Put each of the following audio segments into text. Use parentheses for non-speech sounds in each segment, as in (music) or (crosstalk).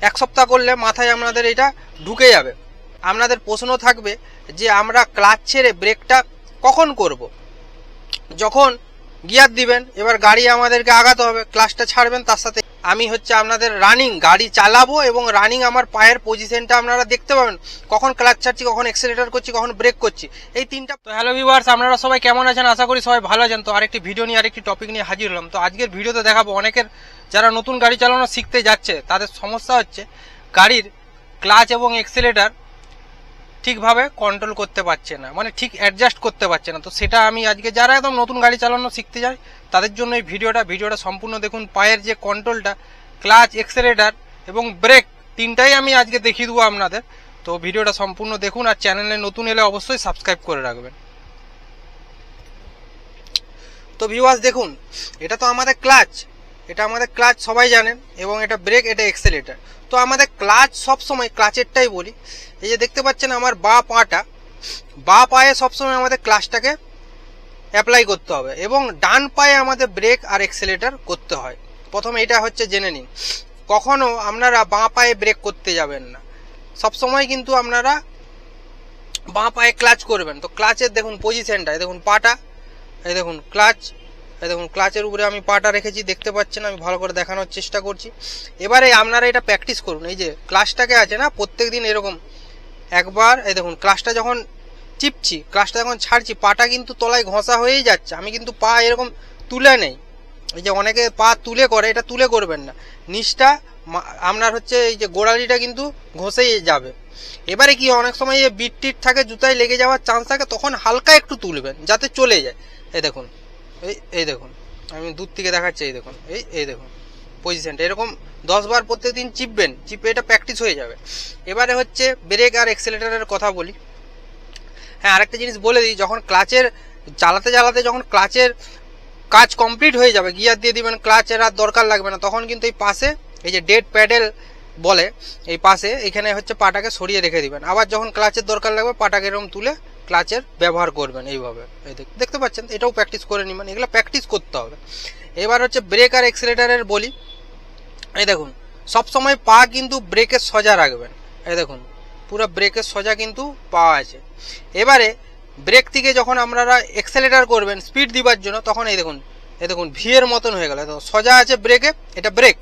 এক সপ্তাহ করলে মাথায় আপনাদের এটা ঢুকে যাবে আপনাদের প্রশ্ন থাকবে যে আমরা ক্লাচ ছেড়ে ব্রেকটা কখন করব। যখন গিয়ার দিবেন, এবার গাড়ি আমাদেরকে আগাতে হবে ক্লাচটা ছাড়বেন, তার সাথে আমি হচ্ছে আপনাদের রানিং গাড়ি চালাবো এবং রানিং আমার পায়ের পজিশনটা আপনারা দেখতে পাবেন। কখন ক্লাচ ছাড়ছি, কখন এক্সেলেটার করছি, কখন ব্রেক করছি। এই তিনটা তো হ্যালো ভিউয়ার্স আপনারা সবাই কেমন আছেন? আশা করি সবাই ভালো আছেন। তো আরেকটি ভিডিও নিয়ে আরেকটি টপিক নিয়ে হাজির হলাম। তো আজকের ভিডিওতে দেখাবো অনেকের যারা নতুন গাড়ি চালানো শিখতে যাচ্ছে, তাদের সমস্যা হচ্ছে গাড়ির ক্লাচ এবং এক্সেলেটার ঠিকভাবে কন্ট্রোল করতে পারছে না মানে ঠিক অ্যাডজাস্ট করতে পারছে না। তো সেটা আমি আজকে যারা একদম নতুন গাড়ি চালানো শিখতে যায়, তাদের জন্য এই ভিডিওটা ভিডিওটা সম্পূর্ণ দেখুন। পায়ের যে কন্ট্রোলটা ক্লাচ এক্সেলেটার এবং ব্রেক তিনটাই আমি আজকে দেখিয়ে দেবো আপনাদের। তো ভিডিওটা সম্পূর্ণ দেখুন আর চ্যানেলে নতুন এলে অবশ্যই সাবস্ক্রাইব করে রাখবেন। তো ভিউয়ার্স দেখুন, এটা তো আমাদের ক্লাচ এটা আমাদের ক্লাচ সবাই জানেন, এবং এটা ব্রেক, এটা এক্সেলেটার তো আমাদের ক্লাচ সবসময়, ক্লাচেরটাই বলি। এই যে দেখতে পাচ্ছেন আমার বা পাটা, বা পায়ে সবসময় আমাদের ক্লাচটাকে অ্যাপ্লাই করতে হবে, এবং ডান পায়ে আমাদের ব্রেক আর এক্সেলেটার করতে হয়। প্রথমে এটা হচ্ছে জেনে নিন। কখনো আপনারা বাঁ পায়ে ব্রেক করতে যাবেন না। সবসময় কিন্তু আপনারা বাঁ পায়ে ক্লাচ করবেন। তো ক্লাচের দেখুন পজিশনটা দেখুন পাটা, এই দেখুন ক্লাচ এই দেখুন ক্লাচের উপরে আমি পাটা রেখেছি, দেখতে পাচ্ছেন, আমি ভালো করে দেখানোর চেষ্টা করছি। এবারে আপনারা এটা প্র্যাকটিস করুন, এই যে ক্লাচটাকে আছে না প্রত্যেক দিন এরকম একবার, এই দেখুন ক্লাচটা যখন চিপছি ক্লাচটা যখন ছাড়ছি, পাটা কিন্তু তলায় ঘষা হয়েই যাচ্ছে, আমি কিন্তু পা এরকম তুলে নেই। এই যে অনেকে পা তুলে করে, এটা তুলে করবেন না। নিচটা আপনার হচ্ছে এই যে গোড়ালিটা কিন্তু ঘষেই যাবে। এবারে কি অনেক সময় বিট টিট থাকে, জুতায় লেগে যাওয়ার চান্স থাকে, তখন হালকা একটু তুলবেন, যাতে চলে যায়। এই দেখুন এই এই দেখুন, আমি দূর থেকে দেখাচ্ছি, এই দেখুন, এই এই দেখুন পজিশনটা এরকম, দশ বার প্রত্যেকদিন চিপবেন, চিপে এটা প্র্যাকটিস হয়ে যাবে। এবারে হচ্ছে ব্রেক আর এক্সেলেটারের কথা বলি। হ্যাঁ আরেকটা জিনিস বলে দিই, যখন ক্লাচের চালাতে চালাতে যখন ক্লাচের কাজ কমপ্লিট হয়ে যাবে গিয়ার দিয়ে দিবেন ক্লাচের আর দরকার লাগবে না, তখন কিন্তু এই পাশে, এই যে ডেড প্যাডেল বলে, এই পাশে, এখানে হচ্ছে পাটাকে সরিয়ে রেখে দিবেন। আবার যখন ক্লাচের দরকার লাগবে, পাটাকে এরকম তুলে ক্লাচের ব্যবহার করবেন এইভাবে। এই দেখ- দেখতে পাচ্ছেন, এটাও প্র্যাকটিস করে নিবেন এগুলো প্র্যাকটিস করতে হবে। এবার হচ্ছে ব্রেক আর এক্সেলেটারের বলি। এই দেখুন সব সময় পা কিন্তু ব্রেকের সোজা রাখবেন। এই দেখুন, পুরো ব্রেকের সোজা কিন্তু পা আছে। এবারে ব্রেক থেকে যখন আপনারা এক্সেলেটার করবেন স্পিড দিবার জন্য, তখন এই দেখুন এই দেখুন ভিয়ের মতন হয়ে গেল। তো সোজা আছে ব্রেকে এটা ব্রেক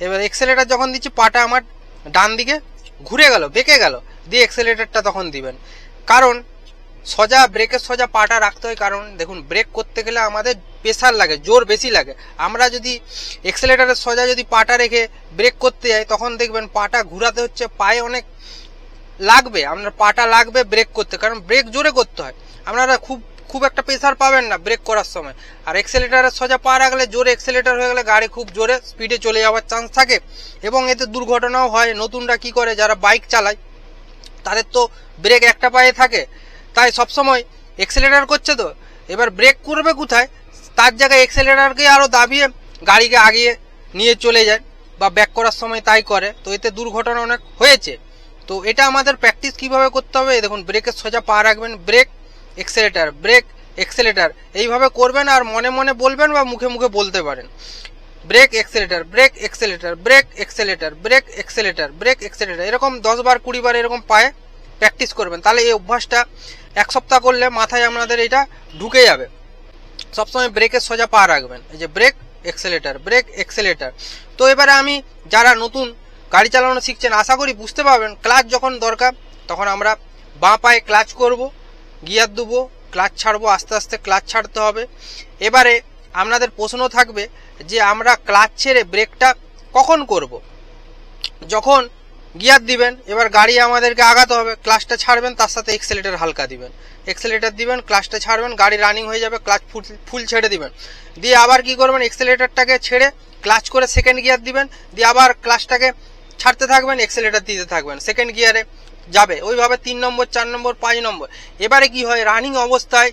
এবার এক্সেলেটার যখন দিচ্ছি, পাটা আমার ডান দিকে ঘুরে গেল, বেঁকে গেল, দিয়ে এক্সেলেটারটা তখন দিবেন। কারণ সোজা ব্রেকের সোজা পাটা রাখতে হয়, কারণ দেখুন, ব্রেক করতে গেলে আমাদের প্রেশার লাগে, জোর বেশি লাগে। আমরা যদি এক্সেলেটারের সোজা যদি পাটা রেখে ব্রেক করতে যাই, তখন দেখবেন পাটা ঘুরাতে হচ্ছে, পায়ে অনেক লাগবে আপনার পাটা লাগবে ব্রেক করতে, কারণ ব্রেক জোরে করতে হয়। আপনারা খুব খুব একটা প্রেশার পাবেন না ব্রেক করার সময়। আর এক্সেলেটারের সোজা পা রাখলে জোরে এক্সেলেটার হয়ে গেলে গাড়ি খুব জোরে স্পিডে চলে যাওয়ার চান্স থাকে। এবং এতে দুর্ঘটনাও হয়, নতুনরা কি করে, যারা বাইক চালায়, তাদের তো ব্রেক একটা পায়ে থাকে। তাই সবসময় এক্সেলেটার করছে তো। এবার ব্রেক করবে কোথায়? তার জায়গায় এক্সেলেটারকে আরও দাবিয়ে গাড়িকে আগিয়ে নিয়ে চলে যায় বা ব্যাক করার সময় তাই করে। তো এতে দুর্ঘটনা অনেক হয়েছে। তো এটা আমাদের প্র্যাকটিস কীভাবে করতে হবে? দেখুন ব্রেকের সোজা পা রাখবেন। ব্রেক এক্সেলেটার ব্রেক এক্সেলেটার এইভাবে করবেন আর মনে মনে বলবেন বা মুখে মুখে বলতে পারেন। Brake accelerator brake accelerator brake accelerator brake accelerator brake accelerator এরকম দশ বার, কুড়ি বার এরকম পায়ে প্র্যাকটিস করবেন। তাহলে এই অভ্যাসটা এক সপ্তাহ করলে মাথায় আপনাদের এটা ঢুকে যাবে। সবসময় ব্রেকের সোজা পা রাখবেন। এই যে ব্রেক এক্সেলেটার ব্রেক এক্সেলেটার তো এবারে আমি যারা নতুন গাড়ি চালানো শিখছেন, আশা করি বুঝতে পারবেন ক্লাচ যখন দরকার, তখন আমরা বাঁ পায়ে ক্লাচ করব, গিয়ার দেবো ক্লাচ ছাড়বো, আস্তে আস্তে ক্লাচ ছাড়তে হবে। এবারে আপনাদের প্রশ্ন থাকবে যে আমরা ক্লাচ ছেড়ে ব্রেকটা কখন করব। যখন গিয়ার দিবেন, এবার গাড়ি আমাদেরকে আগাতে হবে ক্লাচটা ছাড়বেন, তার সাথে এক্সেলেটার হালকা দিবেন। এক্সেলেটার দিবেন ক্লাচটা ছাড়বেন, গাড়ি রানিং হয়ে যাবে ক্লাচ ফুল ফুল ছেড়ে দিবেন। দিয়ে আবার কি করবেন এক্সেলেটারটাকে ছেড়ে ক্লাচ করে সেকেন্ড গিয়ার দিবেন, দিয়ে আবার ক্লাচটাকে ছাড়তে থাকবেন এক্সেলেটার দিতে থাকবেন। সেকেন্ড গিয়ারে যাবে, ওইভাবে তিন নম্বর, চার নম্বর, পাঁচ নম্বর। এবারে কি হয় রানিং অবস্থায়,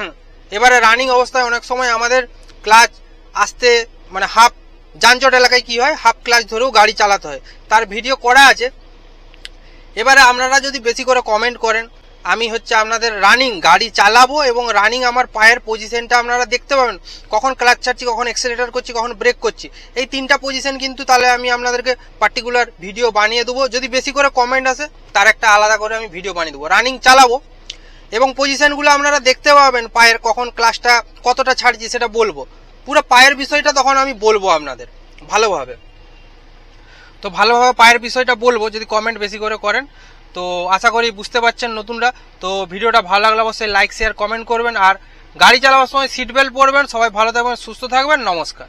(clears throat) এবারে রানিং অবস্থায় অনেক সময় আমাদের ক্লাচ আসতে মানে হাফ যানজট এলাকায় কি হয়? হাফ ক্লাচ ধরেও গাড়ি চালাতে হয়। তার ভিডিও করা আছে। এবারে আপনারা যদি বেশি করে কমেন্ট করেন, আমি হচ্ছে আপনাদের রানিং গাড়ি চালাবো এবং রানিং আমার পায়ের পজিশনটা আপনারা দেখতে পাবেন। কখন ক্লাচ ছাড়ছি, কখন এক্সেলেটার করছি, কখন ব্রেক করছি। এই তিনটা পজিশন কিন্তু তাহলে আমি আপনাদেরকে পার্টিকুলার ভিডিও বানিয়ে দেবো। যদি বেশি করে কমেন্ট আসে, তার একটা আলাদা করে আমি ভিডিও বানিয়ে দেবো। রানিং চালাবো। এবং পজিশনগুলো আপনারা দেখতে পাবেন, পায়ের কখন ক্লাসটা কতটা ছাড়ছি সেটা বলব। পুরো পায়ের বিষয়টা তখন আমি বলব আপনাদের, ভালোভাবে। তো ভালোভাবে পায়ের বিষয়টা বলব, যদি কমেন্ট বেশি করে করেন। তো আশা করি বুঝতে পারছেন নতুনরা। তো ভিডিওটা ভালো লাগলে অবশ্যই লাইক শেয়ার কমেন্ট করবেন। আর গাড়ি চালাবার সময় সিট বেল্ট পরবেন। সবাই ভালো থাকবেন, সুস্থ থাকবেন। নমস্কার।